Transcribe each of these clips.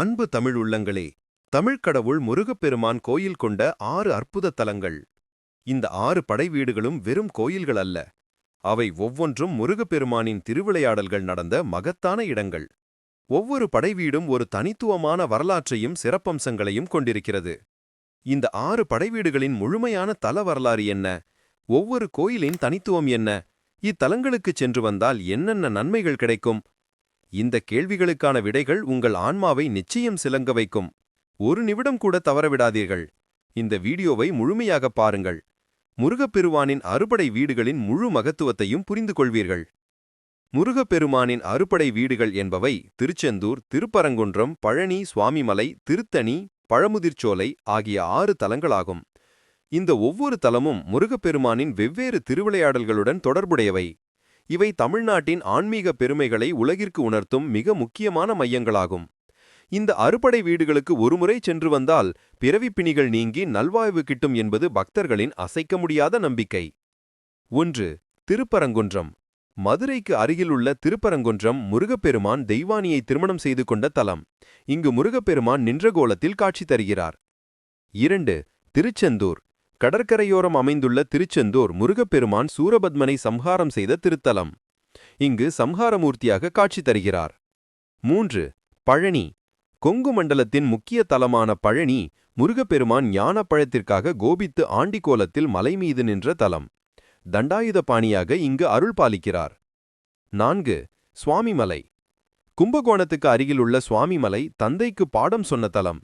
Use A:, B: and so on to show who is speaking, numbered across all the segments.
A: அன்பு தமிழ் உள்ளங்களே. தமிழ்க் கடவுள் முருகப்பெருமான் கோயில் கொண்ட ஆறு அற்புத தலங்கள். இந்த ஆறு படை வீடுகளும் வெறும் கோயில்கள் அல்ல. அவை ஒவ்வொன்றும் முருகப்பெருமானின் திருவிளையாடல்கள் நடந்த மகத்தான இடங்கள். ஒவ்வொரு படைவீடும் ஒரு தனித்துவமான வரலாற்றையும் சிறப்பம்சங்களையும் கொண்டிருக்கிறது. இந்த ஆறு படைவீடுகளின் முழுமையான தல வரலாறு என்ன? ஒவ்வொரு கோயிலின் தனித்துவம் என்ன? இத்தலங்களுக்குச் சென்று வந்தால் என்னென்ன நன்மைகள் கிடைக்கும்? இந்த கேள்விகளுக்கான விடைகள் உங்கள் ஆன்மாவை நிச்சயம் சிலங்க வைக்கும். ஒரு நிமிடம் கூட தவறவிடாதீர்கள். இந்த வீடியோவை முழுமையாக பாருங்கள். முருகப்பெருமானின் அறுபடை வீடுகளின் முழு மகத்துவத்தையும் புரிந்து கொள்வீர்கள். முருகப்பெருமானின் அறுபடை வீடுகள் என்பவை திருச்செந்தூர் திருப்பரங்குன்றம் பழனி சுவாமிமலை திருத்தணி பழமுதிர்ச்சோலை ஆகிய ஆறு தலங்களாகும். இந்த ஒவ்வொரு தலமும் முருகப்பெருமானின் வெவ்வேறு திருவிளையாடல்களுடன் தொடர்புடையவை. இவை தமிழ்நாட்டின் ஆன்மீக பெருமைகளை உலகிற்கு உணர்த்தும் மிக முக்கியமான மையங்களாகும். இந்த அறுபடை வீடுகளுக்கு ஒருமுறை சென்று வந்தால் பிறவிப்பிணிகள் நீங்கி நல்வாய்வு கிட்டும் என்பது பக்தர்களின் அசைக்க முடியாத நம்பிக்கை. ஒன்று திருப்பரங்குன்றம். மதுரைக்கு அருகிலுள்ள திருப்பரங்குன்றம் முருகப்பெருமான் தெய்வானியை திருமணம் செய்து கொண்ட தலம். இங்கு முருகப்பெருமான் நின்ற கோலத்தில் காட்சி தருகிறார். இரண்டு திருச்செந்தூர். கடற்கரையோரம் அமைந்துள்ள திருச்செந்தூர் முருகப்பெருமான் சூரபத்மனை சம்ஹாரம் செய்த திருத்தலம். இங்கு சம்ஹாரமூர்த்தியாக காட்சி தருகிறார். மூன்று. பழனி. கொங்கு மண்டலத்தின் முக்கிய தலமான பழனி முருகப்பெருமான் ஞானப்பழத்திற்காக கோபித்து ஆண்டிக்கோலத்தில் மலை மீது நின்ற தலம். தண்டாயுத பாணியாக இங்கு அருள் பாலிக்கிறார். நான்கு. சுவாமிமலை. கும்பகோணத்துக்கு அருகிலுள்ள சுவாமிமலை தந்தைக்கு பாடம் சொன்ன தலம்.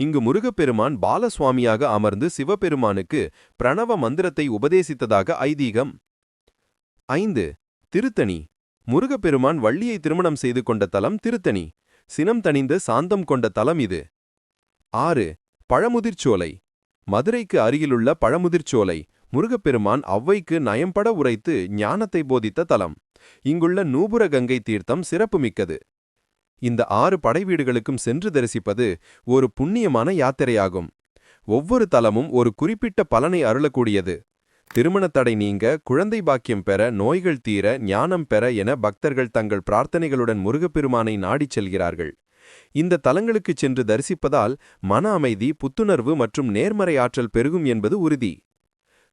A: இங்கு முருகப்பெருமான் பாலசுவாமியாக அமர்ந்து சிவபெருமானுக்கு பிரணவ மந்திரத்தை உபதேசித்ததாக ஐதீகம். ஐந்து. திருத்தணி. முருகப்பெருமான் வள்ளியை திருமணம் செய்து கொண்ட தலம் திருத்தணி. சினம் தணிந்த சாந்தம் கொண்ட தலம் இது. ஆறு. பழமுதிர்ச்சோலை. மதுரைக்கு அருகிலுள்ள பழமுதிர்ச்சோலை. முருகப்பெருமான் அவ்வைக்கு நயம்பட உரைத்து ஞானத்தை போதித்த தலம். இங்குள்ள நூபுர கங்கை தீர்த்தம் சிறப்புமிக்கது. இந்த ஆறு படைவீடுகளுக்கும் சென்று தரிசிப்பது ஒரு புண்ணியமான யாத்திரையாகும். ஒவ்வொரு தலமும் ஒரு குறிப்பிட்ட பலனை அருளக்கூடியது. திருமணத்தடை நீங்க குழந்தை பாக்கியம் பெற நோய்கள் தீர ஞானம் பெற என பக்தர்கள் தங்கள் பிரார்த்தனைகளுடன் முருகப்பெருமானை நாடிச் செல்கிறார்கள். இந்த தலங்களுக்குச் சென்று தரிசிப்பதால் மன அமைதி புத்துணர்வு மற்றும் நேர்மறை ஆற்றல் பெருகும் என்பது உறுதி.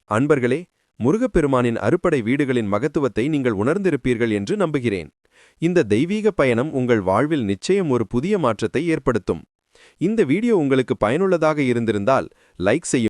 A: அன்பர்களே முருகப்பெருமானின் அறுப்படை வீடுகளின் மகத்துவத்தை நீங்கள் உணர்ந்திருப்பீர்கள் என்று நம்புகிறேன். இந்த தெய்வீக பயணம் உங்கள் வாழ்வில் நிச்சயம் ஒரு புதிய மாற்றத்தை ஏற்படுத்தும். இந்த வீடியோ உங்களுக்கு பயனுள்ளதாக இருந்திருந்தால் லைக் செய்யும்